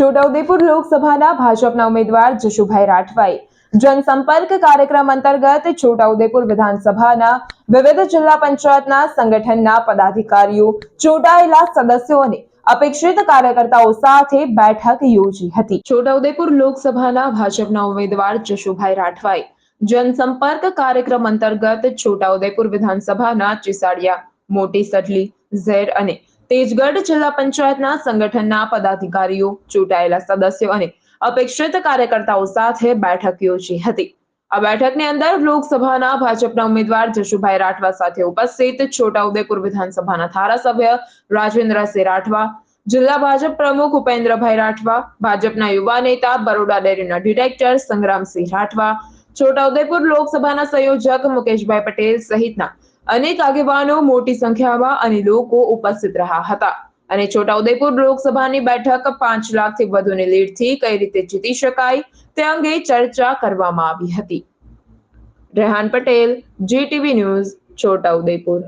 છોટાઉદેપુર લોકસભાના ભાજપના ઉમેદવાર જશુભાઈ રાઠવાએ જનસંપર્ક કાર્યક્રમ અંતર્ગત છોટાઉદેપુર વિધાનસભાના વિવિધ જિલ્લા પંચાયતના સંગઠનના પદાધિકારીઓ, ચૂંટાયેલા સદસ્યો અપેક્ષિત કાર્યકર્તાઓ સાથે બેઠક યોજી હતી. છોટાઉદેપુર લોકસભાના ભાજપના ઉમેદવાર જશુભાઈ રાઠવાએ જનસંપર્ક કાર્યક્રમ અંતર્ગત છોટાઉદેપુર વિધાનસભાના ચિસાડિયા મોટી સટલી, ઝેર અને તેજગઢ જિલ્લા પંચાયતના સંગઠનના પદાધિકારીઓ, ચૂંટાયેલા સદસ્યો અને અપેક્ષિત કાર્યકર્તાઓ સાથે બેઠક યોજી હતી. આ બેઠકની અંદર લોકસભાના ભાજપના ઉમેદવાર જશુભાઈ રાઠવા સાથે ઉપસ્થિત, છોટાઉદેપુર વિધાનસભાના ધારાસભ્ય રાજેન્દ્રસિંહ રાઠવા, જિલ્લા ભાજપ પ્રમુખ ઉપેન્દ્રભાઈ રાઠવા, ભાજપના યુવા નેતા બરોડા ડેરીના ડિરેક્ટર સંગ્રામસિંહ રાઠવા, છોટાઉદેપુર લોકસભાના સંયોજક મુકેશભાઈ પટેલ સહિતના અનેક આગેવાનો મોટી સંખ્યામાં અને લોકો ઉપસ્થિત રહ્યા હતા. અને છોટાઉદેપુર લોકસભાની બેઠક પાંચ લાખથી વધુની લીડથી કઈ રીતે જીતી શકાય તે અંગે ચર્ચા કરવામાં આવી હતી. Rehan Patel, GTV news, Chhota Udaipur.